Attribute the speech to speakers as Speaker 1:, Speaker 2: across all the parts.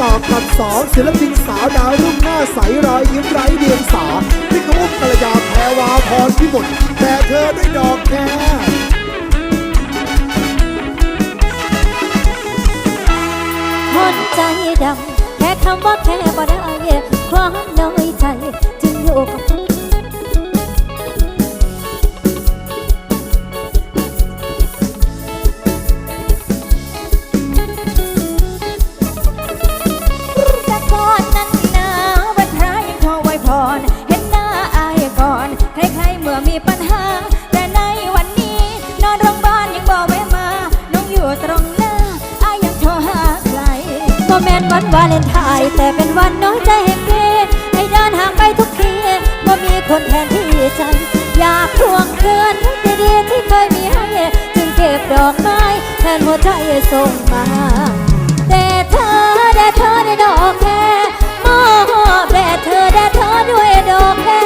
Speaker 1: ต่อกับสองศิลปินสาวดาวรุ่งหน้าใสรอยยิ้มไร้เดียงสาที่เขาอุ้มกระยาแพรวาพรพิมลแต่เธอด้วยดอกแคร
Speaker 2: คนใจดำแค่คำว่าแค่บ่ได้ความน้อยใจ จึงอยู่กับ มีปัญหา แต่ในวันนี้ นอนโรงพยาบาลยังบอกไม่มา น้องอยู่ตรงหน้าอายยังโทรหาใครก็แม่นวันวาเลนไทน์แต่เป็นวันน้อยใจแห่งเกให้เดินห่างไปทุกทีว่ามีคนแทนที่ใจอยากทวงคืนทุกดีๆที่เคยมีให้จึงเก็บดอกไม้แทนหัวใจส่งมา แต่เธอได้เธอได้ดอกแค่มอบแต่เธอได้เธอด้วยดอกแค่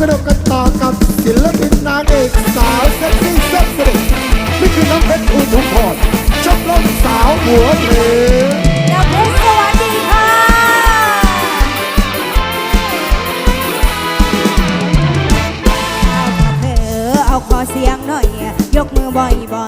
Speaker 2: สนุกกันต่อกับ
Speaker 1: ศิลปินนางเอกสาวเซ็กซี่แซ่บสนุกนี่คือน้องเพชรอุทุมพรชมรมสาวหัวเพลง
Speaker 2: ดาวเพชรสวัสดีค่ะ
Speaker 3: เธอเอาขอเสียงหน่อย ยกมือบ่อย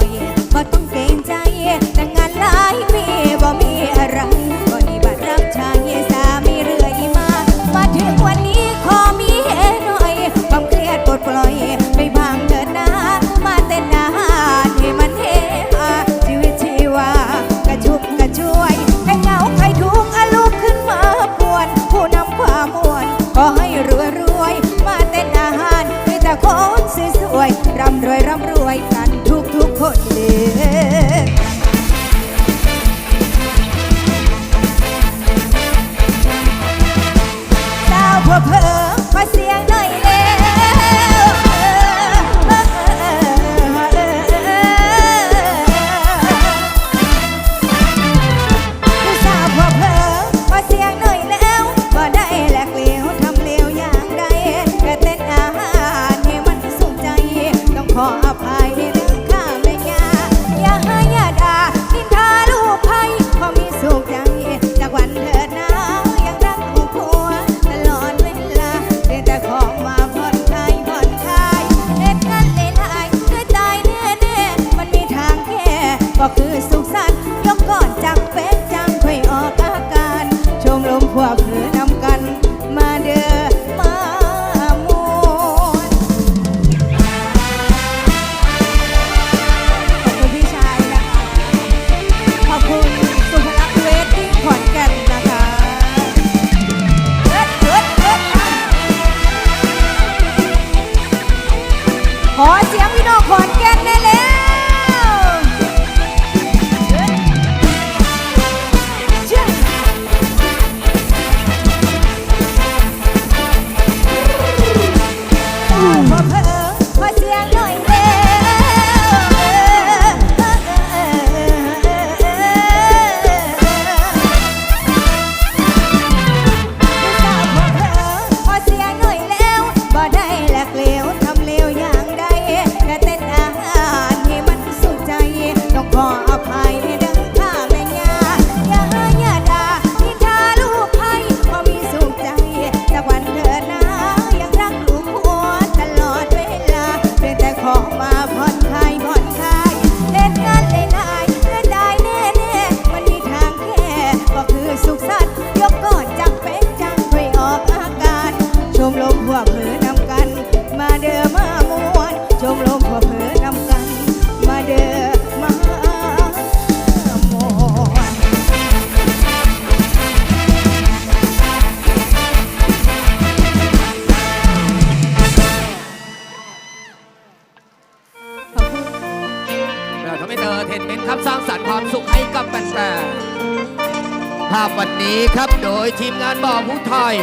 Speaker 3: อย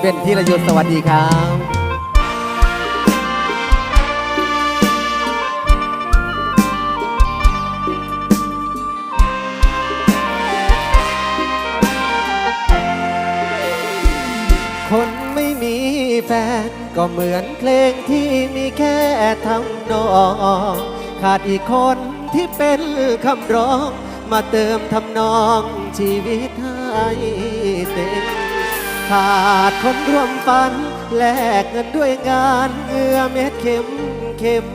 Speaker 3: เป็นธีระ
Speaker 4: ยุ
Speaker 5: สวัสดีครับคนไม่มีแฟนก็เหมือนเพลงที่มีแค่ทำนอง ขาดอีกคนที่เป็นคำร้อง มาเติมทำนองชีวิตให้เต็มขาดคนร่วมฝัน แลกเงินด้วยงานเงือเม็ดเข็มเข็ม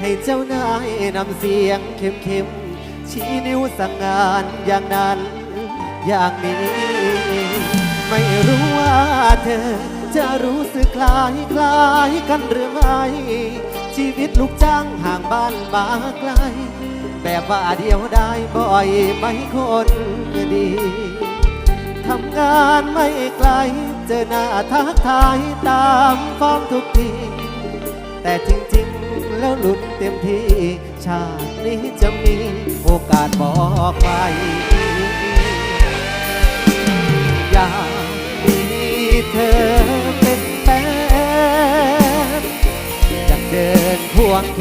Speaker 5: ให้เจ้านายนำเสียงเข้มเข้มชี้นิ้วสั่งงานอย่างนั้นอย่างนี้ ไม่รู้ว่าเธอ จะรู้สึกคล้ายคล้ายกันหรือไม่ ชีวิตลูกจ้างห่างบ้านมาไกล แบบว่าเดียวได้บ่อยไหมคนดี ทำงานไม่ไกล เจอหน้าทักทายตามฟ้องทุกที แต่จริงๆ แล้วหลุดเต็มที่ ชาตินี้จะมีโอกาสบอกไป อยากมีเธอเป็นแฟนอยากเดินควงแข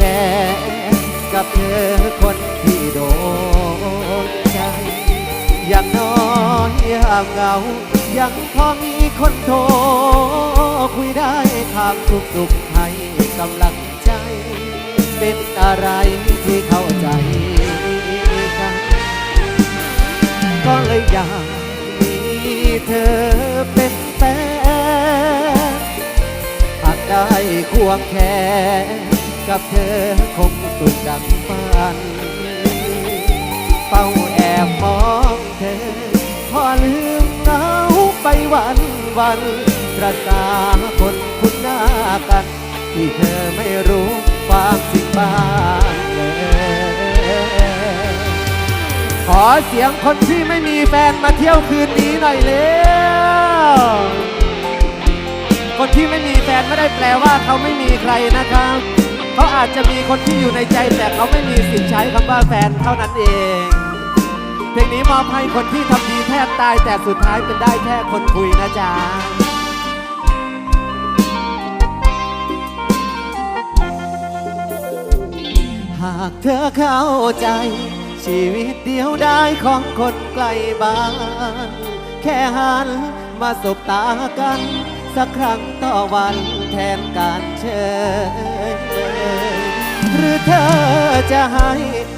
Speaker 5: นกับเธอคน โดนใจ อย่างน้อยยามเหงา ยังพอมีคนโทร คุยได้ทางทุกสุขให้กำลังใจ เป็นอะไรที่เข้าใจกัน ก็เลยอยากมีเธอเป็นแฟนหากได้ควงแขนกับเธอคงสุขดังฝัน เฝ้าแอบมองเธอ พอลืมเหงาไปวันวันประสาคนคุ้นหน้ากัน ที่เธอไม่รู้ความจริงบ้างเลยขอเสียงคนที่ไม่มีแฟนมาเที่ยวคืนนี้หน่อยเร็วคนที่ไม่มีแฟนไม่ได้แปลว่าเขาไม่มีใครนะครับเขาอาจจะมีคนที่อยู่ในใจแต่เขาไม่มีสิทธิ์ใช้คำว่าแฟนเท่านั้นเอง เพลงนี้มอบให้คนที่ทำดีแทบตายแต่สุดท้ายเป็นได้แค่คนคุยนะจ๊ะหากเธอเข้าใจ ชีวิตเดียวได้ของคนไกลบ้าน แค่หันมาสบตากัน สักครั้งต่อวันแทนการเชย รือเธอจะให้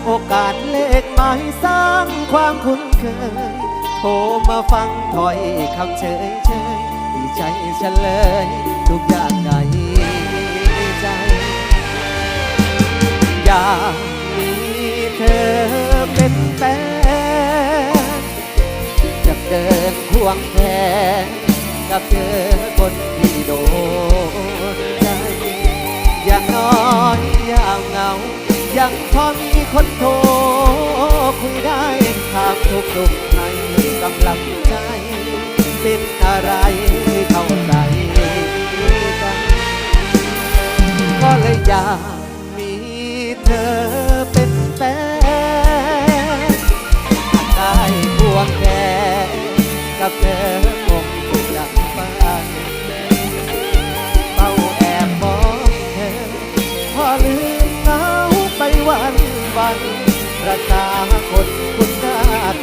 Speaker 5: โอกาสเลขหมายสร้างความคุ้นเคยโทรมาฟังถอยคำเฉยเฉยดีใจฉันเลยทุกอย่างในใจ อยากมีเธอเป็นแฟนอยากเดินควงแขนกับเธอคนที่โดน อย่างน้อยามเหงา ยังพอมีคนโทรคุยได้ถามทุกทุกให้ก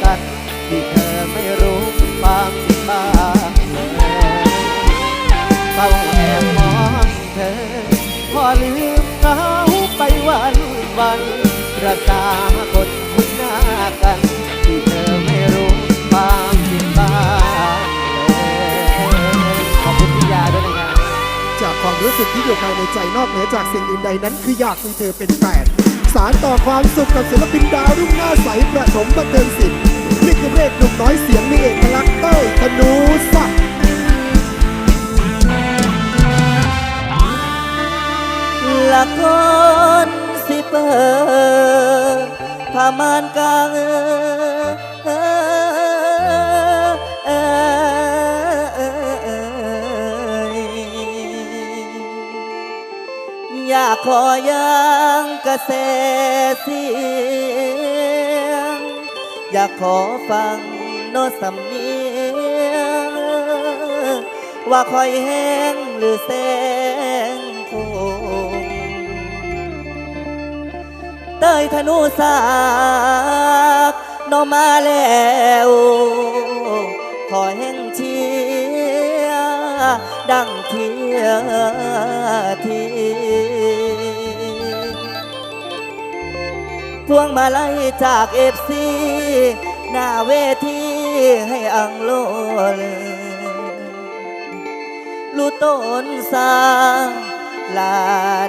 Speaker 5: กัน ที่เธอไม่รู้ความจริงบ้างเลยเฝ้าแอบมองเธอ พอลืมเหงาไปวันวันประสาคนคุ้นหน้ากัน ที่เธอไม่รู้ความจริงบ้างเลยขอบคุณพี่ยาด้วยนะครับ
Speaker 1: จากความรู้สึกที่อยู่ภายในใจนอกเหนือจากสิ่งอื่นใดนั้น คืออยากมีเธอเป็นแฟน สารต่อความสุขกับศิลปินดาวรุ่งหน้าใสประสมบันเทิงศิลป์นี่คือเพลงหนุ่มน้อยเสียงมีเอกลักษณ์เต้ยธนูศักดิ์
Speaker 5: ละคนสิเปอร์พามานกลางเออ อยากขอยังกระแสเสียง อยาก
Speaker 6: ขอฟังโน้ตสำเนียง ว่าคอยแห้งหรือแสงคงเตยธนูสากนอมาแล้วขอแห่งเชียดังเทียที พวงมาลัยจากเอฟซีหน้าเวทีให้อังโลเลยลูต้นสาลา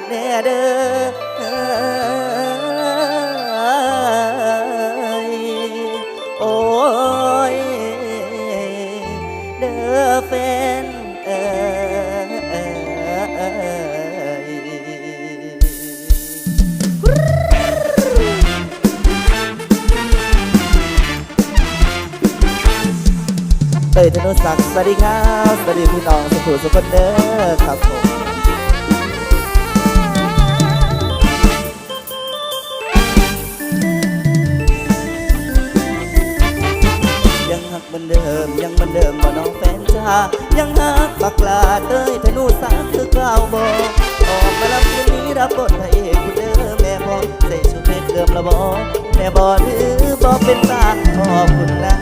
Speaker 6: แน่เดอโอ้ยเดอแฟ ยธนุศักดิ์สวัสดีครับสวัสดีพี่น้องสุขุสุขคนเด้อครับผมยังหักเหมือนเดิมยังเหมือนเดิมบ่น้องแฟนจ้ายังหักปากลาเตยธนุศักดิ์คือเก่าวบ่ออกมารับคืนนี้รับบทพระเอกคุณเด้อแม่บอกใส่ชุดเพชรเดิมละบ่แม่บอกหรือบ่เป็นตาขอบคุณนะ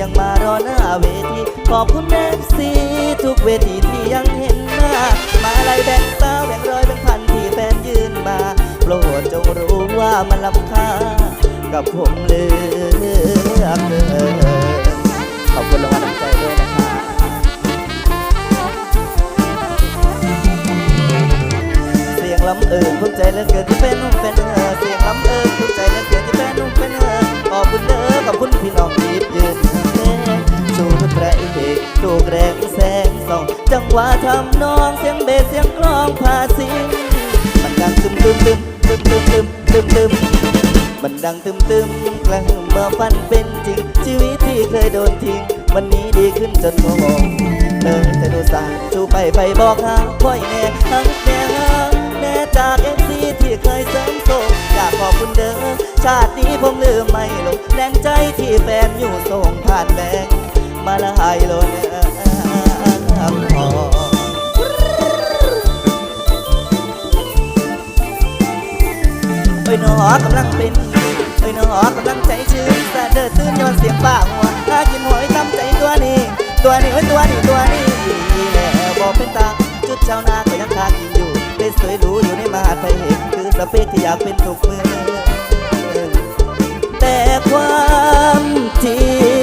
Speaker 6: ยังมารอหน้าเวทีขอบคุณเอฟซีทุกเวทีที่ยังเห็นหน้า มาไล่แบ่งสาวแบ่งร้อยแบ่งพันที่แฟนยืนมาโปรดจงรู้ว่ามันลำค่ากับผมเลือกเกินขอบคุณรางวัลน้ำใจด้วยนะครับเสียงลำเอิญภูมิใจเหลือเกินที่เป็นนุ่มเป็นเออเสียงลำเอิญภูมิใจเหลือเกินที่เป็นนุ่มเป็นเออขอบคุณเด้อขอบคุณพี่น้องที่ยืน ลูกแรงแสงส่อง จังหวะทำนองเสียงเบสเสียงกลองพาสิงมันดังตึมตึมตึมตึมตึมตึมตึมตึมมันดังตึมตึมกระหึ่มเมื่อฝันเป็นจริง ชีวิตที่เคยโดนทิ้ง วันนี้ดีขึ้นจนงงเลยแต่ดูสายชูไปไปบอกหาค่อยแน่ทั้งแน่หาแน่จากเอฟซีที่เคยเสริมโซอยากขอบคุณเด้อชาตินี้ผมลืมไม่ลงแรงใจที่แฟนอยู่ส่งผ่านแบง มาละหายลนพอเอ้ยนอกำลังเป็นเอ้ยหนอกำลังใจชื้นสะเดิดตื่นย้อนเสียงป่าหัวถ้ากินหอยตำใจตัวนี้ ตัวนี้เอ้ยตัวนี้ตัวนี้แล้วบอกเป็นตาจุดชาวนาก็ยังขากินอยู่เป็นสวยรู้อยู่ในมหาไทยเห็นคือสเปคที่อยากเป็นทุกมือแต่ความจริง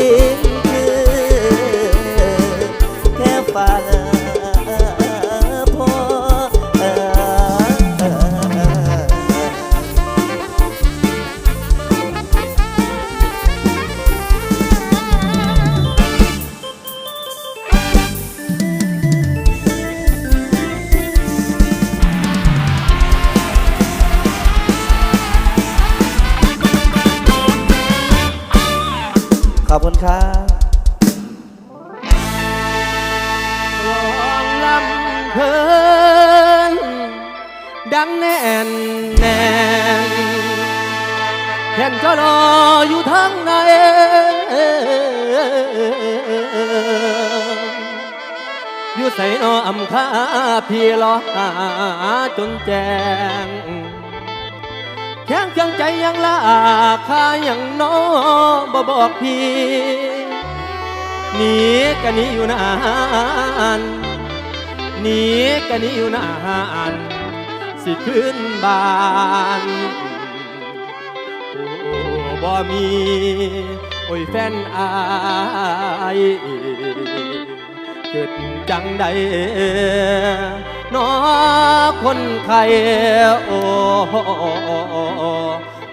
Speaker 6: พี่ร
Speaker 4: อหาจนแจ้งแข้งเครื่องใจยังลาคายังน้อบ่บอกพี่หนีกันนี้อยู่นานหนีกันนี้อยู่นานสิขึ้นบ้านโอ้บ่มีโอ้ยแฟนอายเกิด จังใดน้อคนไข้โอ้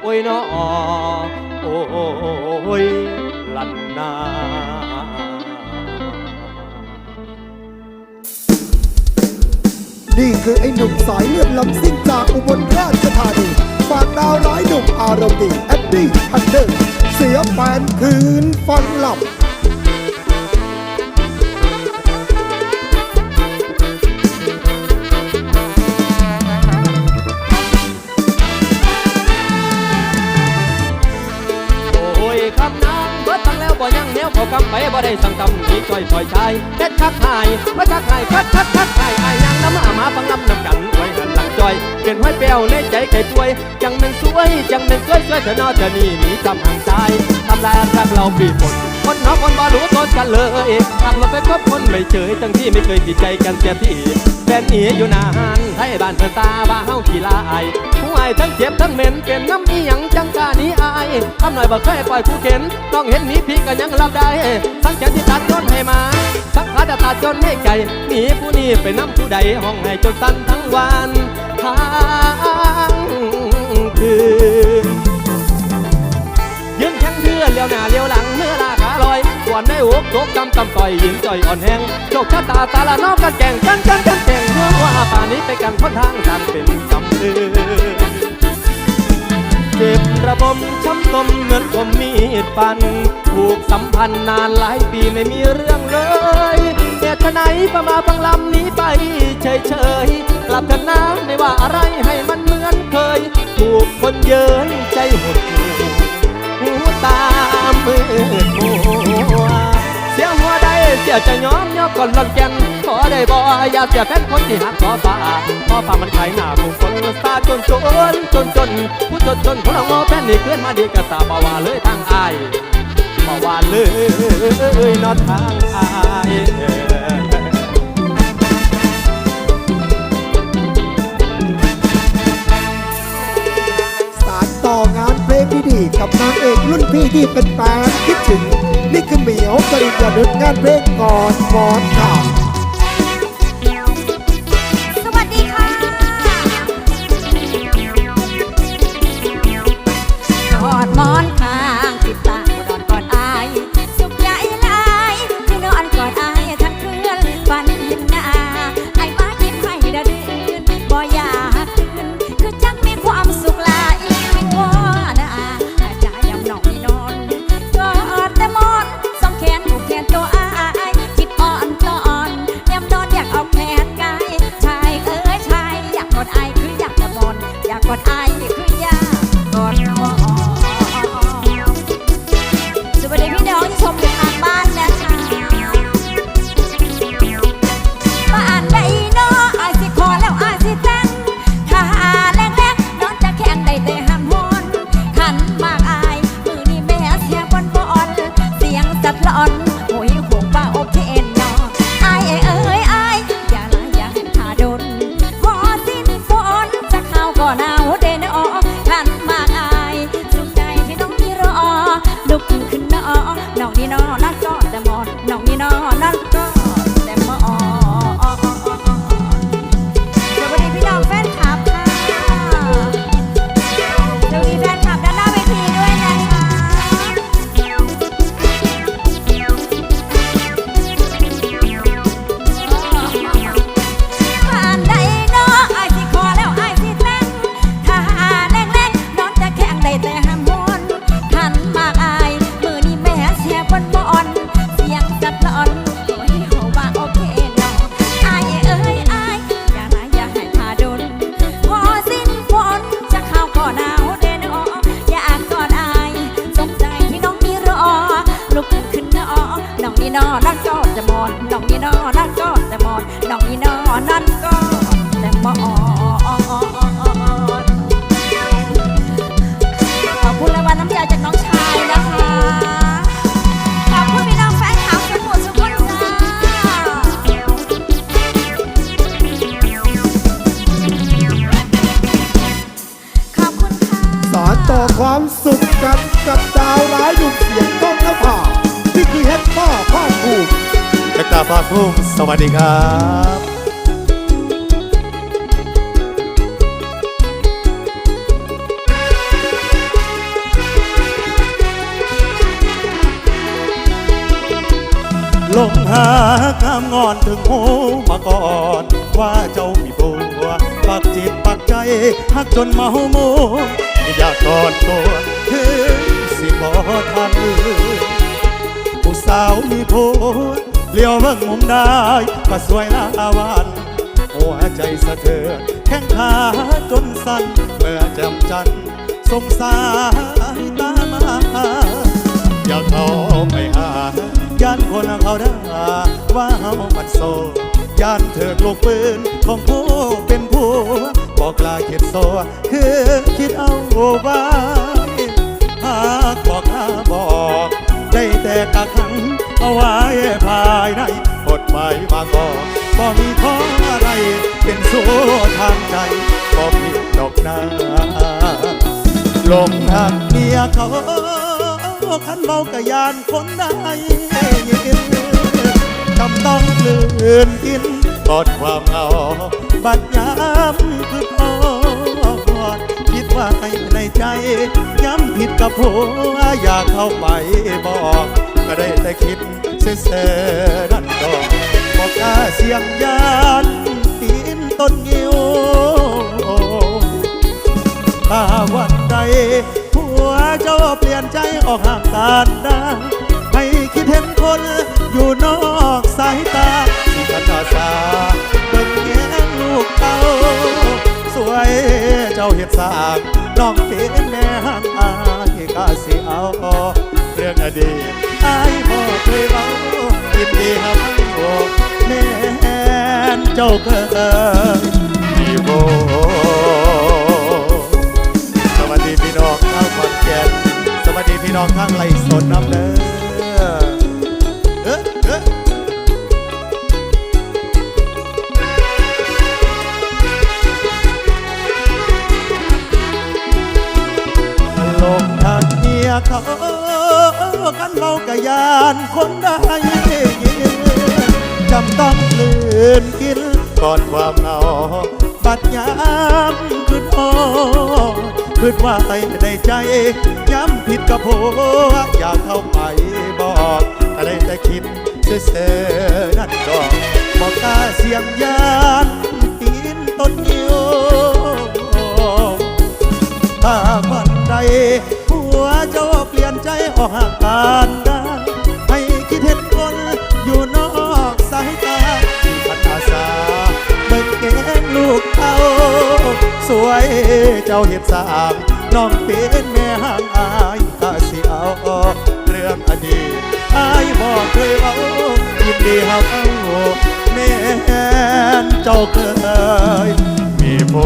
Speaker 4: โอ้ยน้อโอ้ยลันนา
Speaker 1: นี่คือไอ้หนุ่มสายเลือดลำซิ่งจากอุบลราชธานีฝากดาวร้ายหนุ่มอารมณ์ดีแอดดี้ทันเดอร์เสียแฟนคืนฟันหลับ
Speaker 4: วบ่ยังแนวเขากำไปบ่ได้สั่งตำที่จ่อยปล่อยชายเฮ็ดคักหายว่าทักหายคักคักคักหายอายยังน้ำอามาฟังน้ำน้ำกันไว้หันหลังจอยเปลี่ยนห้อยเปรี้ยวในใจไก่ป่วยจังเป็นสวยจังเป็นสวยสวยเธอนอเธอนี่หนีจำห่างใจทำลายรักเราปีฝน คนนอกคนบ่รู้ต้นกันเลยหากเราไปคบคนไม่เฉยทั้งที่ไม่เคยติดใจกันเสียทีแฟนหนีอยู่นานให้บ้านเธอตาบ้าเฮาขี้ลายผู้อายทั้งเจ็บทั้งเหม็นเป็นน้ำอีหยังจังกานี้อายทำหน่อยบ่เคยปล่อยผู้เข็นต้องเห็นนี้พี่ก็ยังรับได้ ทั้งแขนที่ตัดจนให้มาสักขาจะตัดจนให้ไก่หนีผู้นี้ไปน้ำผู้ใดห้องให้จนสั่นทั้งวันทั้งคืนยืนแข็งเพื่อเลี้ยวหน้าเลี้ยวหลังเมื่อลา ขาลอยกวนในอกตกกำกำต่อยยืนจ่อยอ่อนแห้งโชคชะตาตาละนอกกันแก่งกันกันกันแก่งเมื่อว่าป่านี้ไปกันพ้นทางกันเป็นกำลือเจ็บระบมช้ำตมเหมือนผมมีดฟันถูกสัมพันธ์นานหลายปีไม่มีเรื่องเลยเหตุไหนประมาฟังลำนี้ไปเฉยเฉยๆกลับกันนะไม่ว่าอะไรให้มันเหมือนเคย ถูกคนเยินใจหด ดเสียจะยอมยอมก่อนลอนแกนขอได้บ่อย่าเสียแฟนคนที่หักขอฟ้าขอฟ้ามันขายหน้าผู้คนซาจนจนจนจนผู้จนจนพลังงอแฟนนี่เคลื่อนมาดีกระตาบ่ว่าเลยทางอายบ่ว่าเลยนอทางอาย
Speaker 1: สารต่องานเพลงที่ดีกับนางเอกรุ่นพี่ที่เป็นแฟนคิดถึง นี่คือเหมียวกริยานุช
Speaker 7: งานเพลงก่อนฟอนข่าว
Speaker 1: ภาคภูมิ
Speaker 8: สวัสดีครับลงหาข้ามงอนถึงหูมาก่อน ว่าเจ้ามีผัวปักจิตปักใจหักจนเมาโมอยากกอดตัวถึงสิบอทันผู้สาวมีผัว เลี้ยวเบิ่งมุมได้ก็สวยลาวันหัวใจสะเทือนแข้งขาจนสั่นเมื่อจำจันสงสารตามา อยากเข้าไปย่านคนเขาด่าว่าเฮามันโซย่านเถิกลูกปืนของผู้เป็นผู้บอกลาเข็ดโซคือคิดเอาไว้หากบอกลาบอก ได้แต่กักขังเอาไว้ภายในกฎหมายบางกอกบ่มีข้ออะไร เป็นสู้ทางใจบ่มีดอกนาลงทางเมียเขาขันเมากะยานคนได้ยินจำต้องกลืนกินกอดความเหงาบัดยามคือพอ ว่าให้ในใจย้ำผิดกับผัวอยากเข้าไปบอก ก็ได้แต่คิดเซ่ๆนั่นดอกบอกกาเสียงยานปีนต้นงิ้วถ้าวันใดผัวเจ้าเปลี่ยนใจออกห่างกันได้ให้คิดเห็นคนอยู่นอก ดสร้างน้องเป็นแม่ห้างอายกาสิเอาเรื่องอดีตอายบ่เคยเล่ายินดีครับโอ้แม่นเจ้าเคยมีโบสวัสดีพี่น้องข้างขอนแก่นสวัสดีพี่น้องข้างไรสนน้ำเด้อเอ๊ะเอ๊ะ เขากันเมากะยานคนได้ยินจำต้องลืนกินก่อนความเหงาบัดยามขึ้นโอคิดว่าให้ในใจย้ำผิดกับผัวอยากเข้าไปบอกแต่ได้แต่คิดเซ่ๆนั่นก็บอกกาเสียงยานปีนต้นยิวถ้าวันใด ลี่ยนใจออกห่างกันได้ให้คิดเห็นคนอยู่นอกสายตาที่พันอาสาเบิกแกงลูกเขาสวยเจ้าเห็ดสามน้องเป็นแม่ห่างอายกาสิเอาเรื่องอดีตอายบอกเคยเอายินดีหักเอาแม่นเจ้าเคยมีโบ